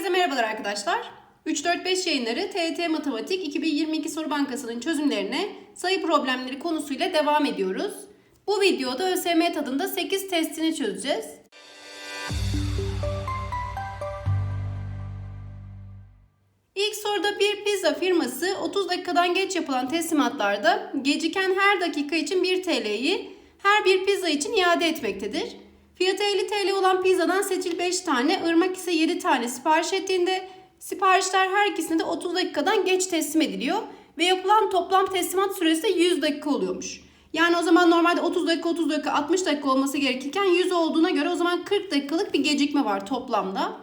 Herkese merhabalar arkadaşlar. 3-4-5 yayınları TET Matematik 2022 Soru Bankası'nın çözümlerine sayı problemleri konusuyla devam ediyoruz. Bu videoda ÖSYM tadında 8 testini çözeceğiz. İlk soruda bir pizza firması 30 dakikadan geç yapılan teslimatlarda geciken her dakika için 1 TL'yi her bir pizza için iade etmektedir. Fiyatı 50 TL olan pizzadan seçil 5 tane, ırmak ise 7 tane sipariş ettiğinde siparişler her ikisine de 30 dakikadan geç teslim ediliyor ve yapılan toplam teslimat süresi de 100 dakika oluyormuş. Yani o zaman normalde 30 dakika 30 dakika 60 dakika olması gerekirken 100 olduğuna göre o zaman 40 dakikalık bir gecikme var toplamda.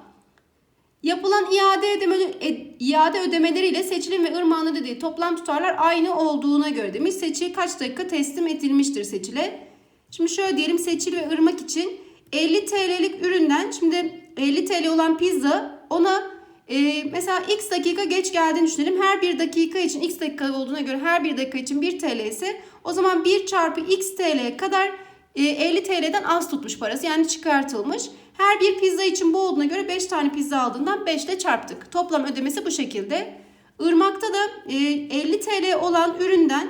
Yapılan iade, ödeme, e, iade ödemeleriyle seçilim ve ırmağın ödediği toplam tutarlar aynı olduğuna göre demiş. Seçil kaç dakika teslim edilmiştir seçile. Şimdi şöyle diyelim seçil ve ırmak için 50 TL'lik üründen şimdi 50 TL olan pizza ona e, mesela x dakika geç geldiğini düşünelim. Her bir dakika için x dakika olduğuna göre her bir dakika için 1 TL ise o zaman 1 çarpı x TL kadar e, 50 TL'den az tutmuş parası yani çıkartılmış. Her bir pizza için bu olduğuna göre 5 tane pizza aldığından 5 ile çarptık. Toplam ödemesi bu şekilde. Irmak'ta da e, 50 TL olan üründen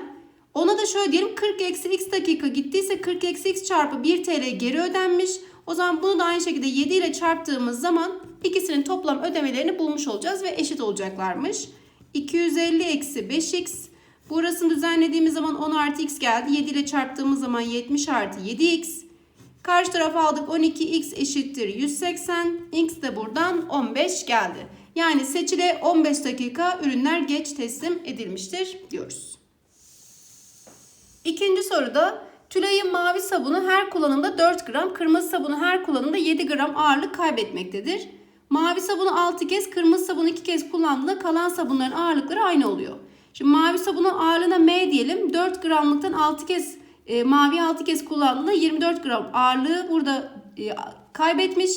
ona da şöyle diyelim 40 eksi x dakika gittiyse 40 eksi x çarpı 1 TL geri ödenmiş. O zaman bunu da aynı şekilde 7 ile çarptığımız zaman ikisinin toplam ödemelerini bulmuş olacağız ve eşit olacaklarmış. 250 eksi 5x burasını düzenlediğimiz zaman 10 artı x geldi. 7 ile çarptığımız zaman 70 artı 7x. Karşı tarafa aldık 12x eşittir 180. X de buradan 15 geldi. Yani seçile 15 dakika ürünler geç teslim edilmiştir diyoruz. İkinci soruda Tülay'ın mavi sabunu her kullanımda 4 gram, kırmızı sabunu her kullanımda 7 gram ağırlık kaybetmektedir. Mavi sabunu 6 kez, kırmızı sabunu 2 kez kullandığında kalan sabunların ağırlıkları aynı oluyor. Şimdi mavi sabunun ağırlığına M diyelim. 4 gramlıktan 6 kez e, mavi 6 kez kullandığında 24 gram ağırlığı burada e, kaybetmiş.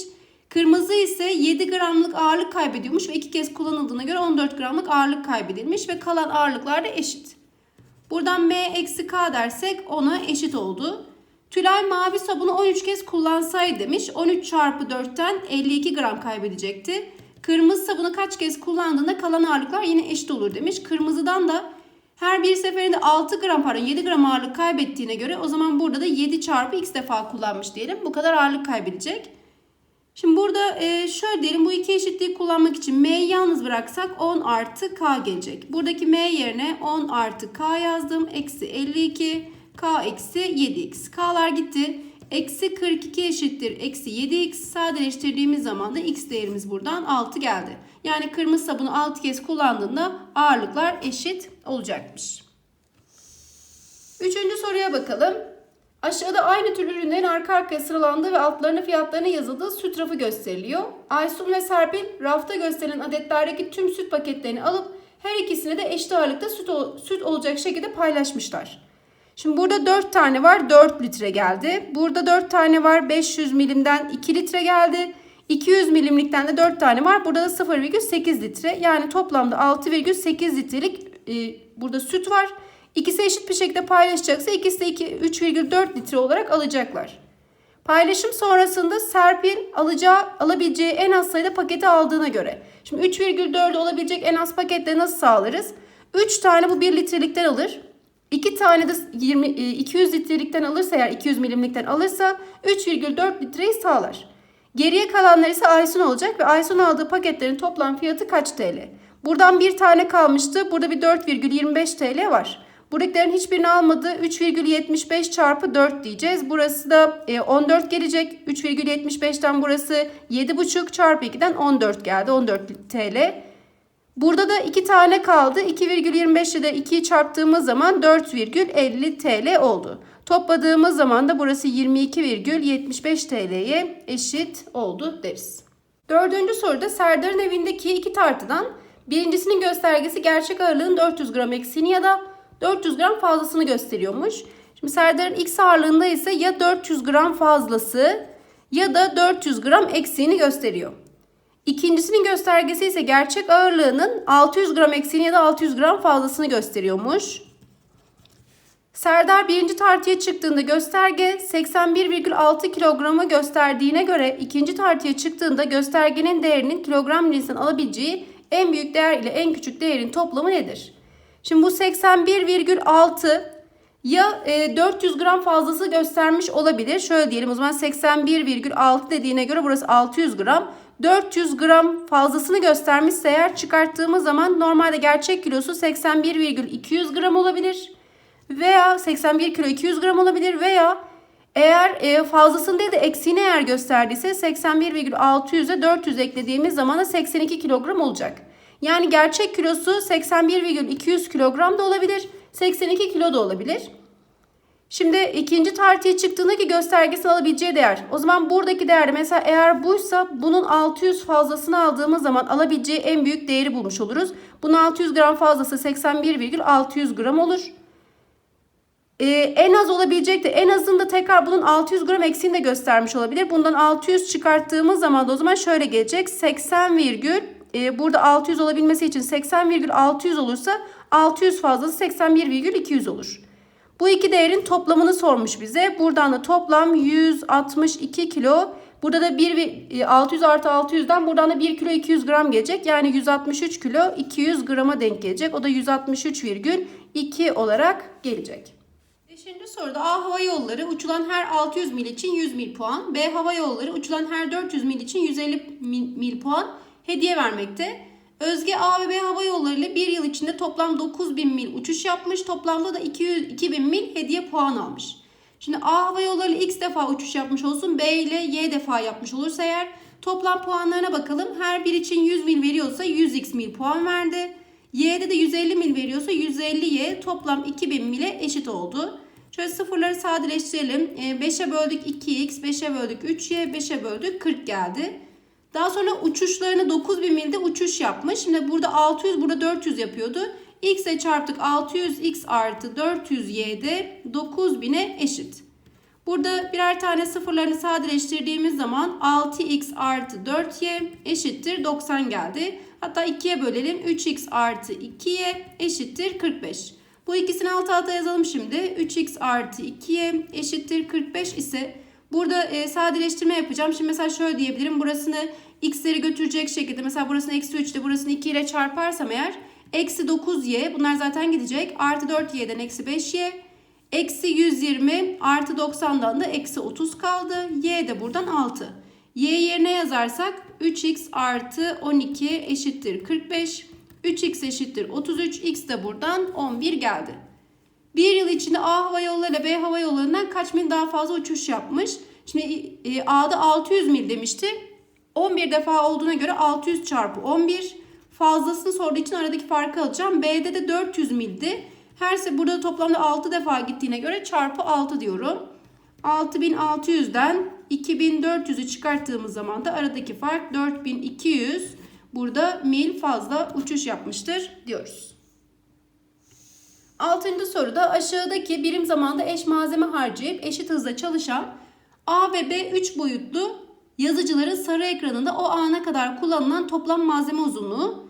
Kırmızı ise 7 gramlık ağırlık kaybediyormuş ve 2 kez kullanıldığına göre 14 gramlık ağırlık kaybedilmiş ve kalan ağırlıklar da eşit. Buradan M eksi K dersek ona eşit oldu. Tülay mavi sabunu 13 kez kullansaydı demiş. 13 çarpı 4'ten 52 gram kaybedecekti. Kırmızı sabunu kaç kez kullandığında kalan ağırlıklar yine eşit olur demiş. Kırmızıdan da her bir seferinde 6 gram pardon 7 gram ağırlık kaybettiğine göre o zaman burada da 7 çarpı x defa kullanmış diyelim. Bu kadar ağırlık kaybedecek. Şimdi burada e, şöyle diyelim bu iki eşitliği kullanmak için m'yi yalnız bıraksak 10 artı k gelecek. Buradaki m yerine 10 artı k yazdım. Eksi 52 k eksi 7x. k'lar gitti. Eksi 42 eşittir. Eksi 7x sadeleştirdiğimiz zaman da x değerimiz buradan 6 geldi. Yani kırmızı sabunu 6 kez kullandığında ağırlıklar eşit olacakmış. Üçüncü soruya bakalım. Aşağıda aynı tür ürünlerin arka arkaya sıralandığı ve altlarına fiyatlarına yazıldığı süt rafı gösteriliyor. Aysun ve Serpil rafta gösterilen adetlerdeki tüm süt paketlerini alıp her ikisine de eşit ağırlıkta süt, süt olacak şekilde paylaşmışlar. Şimdi burada 4 tane var 4 litre geldi. Burada 4 tane var 500 milimden 2 litre geldi. 200 milimlikten de 4 tane var. Burada da 0,8 litre. Yani toplamda 6,8 litrelik e, burada süt var. İkisi eşit bir şekilde paylaşacaksa ikisi de 3,4 litre olarak alacaklar. Paylaşım sonrasında Serpil alacağı, alabileceği en az sayıda paketi aldığına göre. Şimdi 3,4 olabilecek en az paketle nasıl sağlarız? 3 tane bu 1 litrelikten alır. 2 tane de 20, 200 litrelikten alırsa eğer 200 milimlikten alırsa 3,4 litreyi sağlar. Geriye kalanlar ise Aysun olacak ve Aysun aldığı paketlerin toplam fiyatı kaç TL? Buradan bir tane kalmıştı. Burada bir 4,25 TL var. Buradakilerin hiçbirini almadı. 3,75 çarpı 4 diyeceğiz. Burası da 14 gelecek. 3,75'ten burası 7,5 çarpı 2'den 14 geldi. 14 TL. Burada da 2 tane kaldı. 2,25 ile de 2'yi çarptığımız zaman 4,50 TL oldu. Topladığımız zaman da burası 22,75 TL'ye eşit oldu deriz. Dördüncü soruda Serdar'ın evindeki iki tartıdan birincisinin göstergesi gerçek ağırlığın 400 gram eksiğini ya da 400 gram fazlasını gösteriyormuş. Şimdi Serdar'ın x ağırlığında ise ya 400 gram fazlası ya da 400 gram eksiğini gösteriyor. İkincisinin göstergesi ise gerçek ağırlığının 600 gram eksiğini ya da 600 gram fazlasını gösteriyormuş. Serdar birinci tartıya çıktığında gösterge 81,6 kilogramı gösterdiğine göre ikinci tartıya çıktığında göstergenin değerinin kilogram cinsinden alabileceği en büyük değer ile en küçük değerin toplamı nedir? Şimdi bu 81,6 ya e, 400 gram fazlası göstermiş olabilir. Şöyle diyelim o zaman 81,6 dediğine göre burası 600 gram. 400 gram fazlasını göstermişse eğer çıkarttığımız zaman normalde gerçek kilosu 81,200 gram olabilir. Veya 81 kilo 200 gram olabilir veya eğer e, fazlasını değil de eksiğini eğer gösterdiyse 81,600'e 400 eklediğimiz zaman da 82 kilogram olacak. Yani gerçek kilosu 81,200 kilogram da olabilir. 82 kilo da olabilir. Şimdi ikinci tartıya çıktığındaki göstergesini alabileceği değer. O zaman buradaki değer mesela eğer buysa bunun 600 fazlasını aldığımız zaman alabileceği en büyük değeri bulmuş oluruz. Bunun 600 gram fazlası 81,600 gram olur. Ee, en az olabilecek de en azında tekrar bunun 600 gram eksiğini de göstermiş olabilir. Bundan 600 çıkarttığımız zaman da o zaman şöyle gelecek. 80 virgül e, burada 600 olabilmesi için 80,600 olursa 600 fazlası 81,200 olur. Bu iki değerin toplamını sormuş bize. Buradan da toplam 162 kilo. Burada da 1 600 artı 600'den buradan da 1 kilo 200 gram gelecek. Yani 163 kilo 200 grama denk gelecek. O da 163,2 olarak gelecek. Beşinci soruda A hava yolları uçulan her 600 mil için 100 mil puan. B hava yolları uçulan her 400 mil için 150 mil, mil puan hediye vermekte. Özge A ve B hava yolları ile bir yıl içinde toplam 9000 mil uçuş yapmış. Toplamda da 200, 2000 mil hediye puan almış. Şimdi A hava yolları ile x defa uçuş yapmış olsun. B ile y defa yapmış olursa eğer toplam puanlarına bakalım. Her bir için 100 mil veriyorsa 100x mil puan verdi. Y'de de 150 mil veriyorsa 150y toplam 2000 mile eşit oldu. Şöyle sıfırları sadeleştirelim. 5'e böldük 2x, 5'e böldük 3y, 5'e böldük 40 geldi. Daha sonra uçuşlarını 9000 milde uçuş yapmış. Şimdi burada 600 burada 400 yapıyordu. X'e çarptık 600x artı 400y de 9000'e eşit. Burada birer tane sıfırlarını sadeleştirdiğimiz zaman 6x artı 4y eşittir 90 geldi. Hatta 2'ye bölelim 3x artı 2y eşittir 45. Bu ikisini alt alta yazalım şimdi. 3x artı 2y eşittir 45 ise burada e, sadeleştirme yapacağım. Şimdi mesela şöyle diyebilirim. Burasını x'leri götürecek şekilde mesela burasını eksi 3 ile burasını 2 ile çarparsam eğer eksi 9y bunlar zaten gidecek. Artı 4y'den eksi 5y. Eksi 120 artı 90'dan da eksi 30 kaldı. Y de buradan 6. Y yerine yazarsak 3x artı 12 eşittir 45. 3x eşittir 33. X de buradan 11 geldi. Bir yıl içinde A hava yolları ile B hava yollarından kaç mil daha fazla uçuş yapmış? Şimdi e, A'da 600 mil demişti. 11 defa olduğuna göre 600 çarpı 11. Fazlasını sorduğu için aradaki farkı alacağım. B'de de 400 mildi. Her burada toplamda 6 defa gittiğine göre çarpı 6 diyorum. 6600'den 2400'ü çıkarttığımız zaman da aradaki fark 4200 burada mil fazla uçuş yapmıştır diyoruz. Altıncı soruda aşağıdaki birim zamanda eş malzeme harcayıp eşit hızla çalışan A ve B 3 boyutlu yazıcıların sarı ekranında o ana kadar kullanılan toplam malzeme uzunluğu,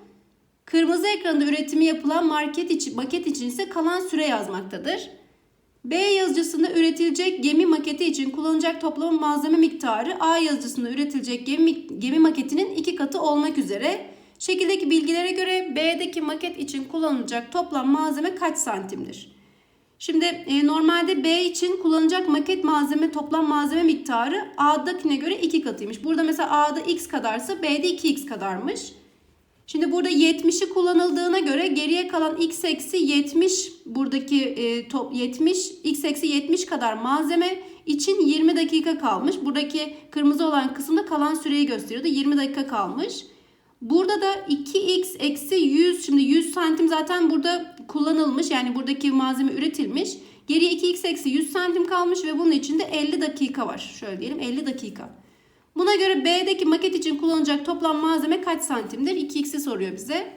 kırmızı ekranda üretimi yapılan market için, maket için ise kalan süre yazmaktadır. B yazıcısında üretilecek gemi maketi için kullanılacak toplam malzeme miktarı A yazıcısında üretilecek gemi, gemi maketinin iki katı olmak üzere şekildeki bilgilere göre B'deki maket için kullanılacak toplam malzeme kaç santimdir? Şimdi e, normalde B için kullanılacak maket malzeme toplam malzeme miktarı A'dakine göre 2 katıymış. Burada mesela A'da x kadarsa B'de 2x kadarmış. Şimdi burada 70'i kullanıldığına göre geriye kalan x eksi 70 buradaki e, top 70 x eksi 70 kadar malzeme için 20 dakika kalmış. Buradaki kırmızı olan kısımda kalan süreyi gösteriyordu. 20 dakika kalmış. Burada da 2x eksi 100 şimdi 100 santim zaten burada kullanılmış yani buradaki malzeme üretilmiş. Geriye 2x eksi 100 santim kalmış ve bunun içinde 50 dakika var. Şöyle diyelim 50 dakika. Buna göre B'deki maket için kullanılacak toplam malzeme kaç santimdir? 2x'i soruyor bize.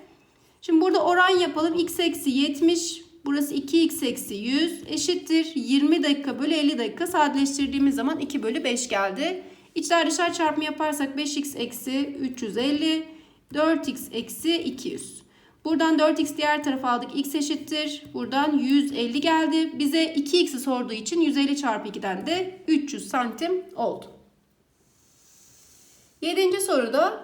Şimdi burada oran yapalım. x eksi 70 burası 2x eksi 100 eşittir. 20 dakika bölü 50 dakika sadeleştirdiğimiz zaman 2 bölü 5 geldi. İçler dışlar çarpımı yaparsak 5x eksi 350 4x eksi 200. Buradan 4x diğer tarafa aldık. x eşittir. Buradan 150 geldi. Bize 2x'i sorduğu için 150 çarpı 2'den de 300 santim oldu. Yedinci soruda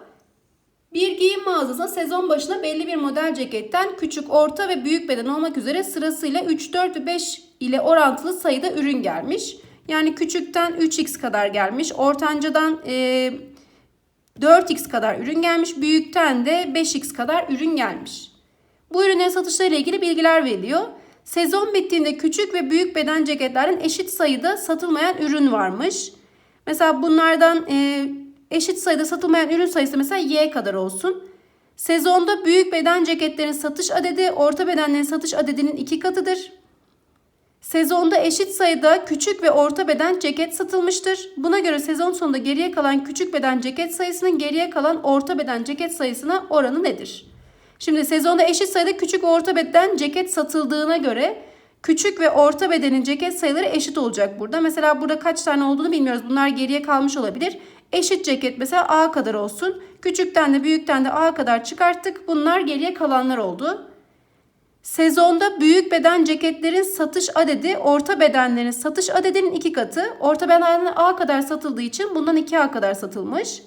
bir giyim mağazasına sezon başına belli bir model ceketten küçük, orta ve büyük beden olmak üzere sırasıyla 3, 4 ve 5 ile orantılı sayıda ürün gelmiş. Yani küçükten 3x kadar gelmiş, ortancadan e, 4x kadar ürün gelmiş, büyükten de 5x kadar ürün gelmiş. Bu ürünlerin satışlarıyla ilgili bilgiler veriliyor. Sezon bittiğinde küçük ve büyük beden ceketlerin eşit sayıda satılmayan ürün varmış. Mesela bunlardan e, eşit sayıda satılmayan ürün sayısı mesela Y kadar olsun. Sezonda büyük beden ceketlerin satış adedi orta bedenlerin satış adedinin iki katıdır. Sezonda eşit sayıda küçük ve orta beden ceket satılmıştır. Buna göre sezon sonunda geriye kalan küçük beden ceket sayısının geriye kalan orta beden ceket sayısına oranı nedir? Şimdi sezonda eşit sayıda küçük ve orta beden ceket satıldığına göre küçük ve orta bedenin ceket sayıları eşit olacak burada. Mesela burada kaç tane olduğunu bilmiyoruz. Bunlar geriye kalmış olabilir. Eşit ceket mesela A kadar olsun. Küçükten de büyükten de A kadar çıkarttık. Bunlar geriye kalanlar oldu. Sezonda büyük beden ceketlerin satış adedi orta bedenlerin satış adedinin iki katı. Orta bedenler A kadar satıldığı için bundan 2A kadar satılmış.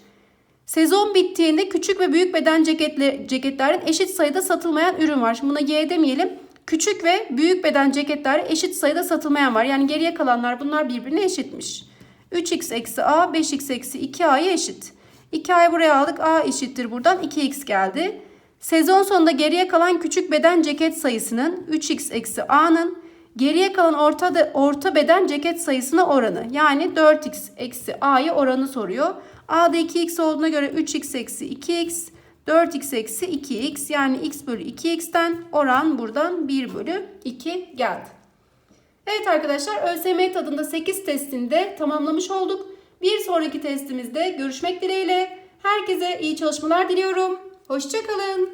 Sezon bittiğinde küçük ve büyük beden ceketli, ceketlerin eşit sayıda satılmayan ürün var. Şimdi buna Y demeyelim. Küçük ve büyük beden ceketler eşit sayıda satılmayan var. Yani geriye kalanlar bunlar birbirine eşitmiş. 3x eksi a 5x eksi 2a'ya eşit. 2a'yı buraya aldık. a eşittir buradan 2x geldi. Sezon sonunda geriye kalan küçük beden ceket sayısının 3x eksi a'nın geriye kalan orta, da, orta beden ceket sayısına oranı. Yani 4x eksi a'ya oranı soruyor. a'da 2x olduğuna göre 3x eksi 2x 4x eksi 2x yani x bölü 2x'ten oran buradan 1 bölü 2 geldi. Evet arkadaşlar ÖSYM tadında 8 testinde tamamlamış olduk. Bir sonraki testimizde görüşmek dileğiyle. Herkese iyi çalışmalar diliyorum. Hoşçakalın.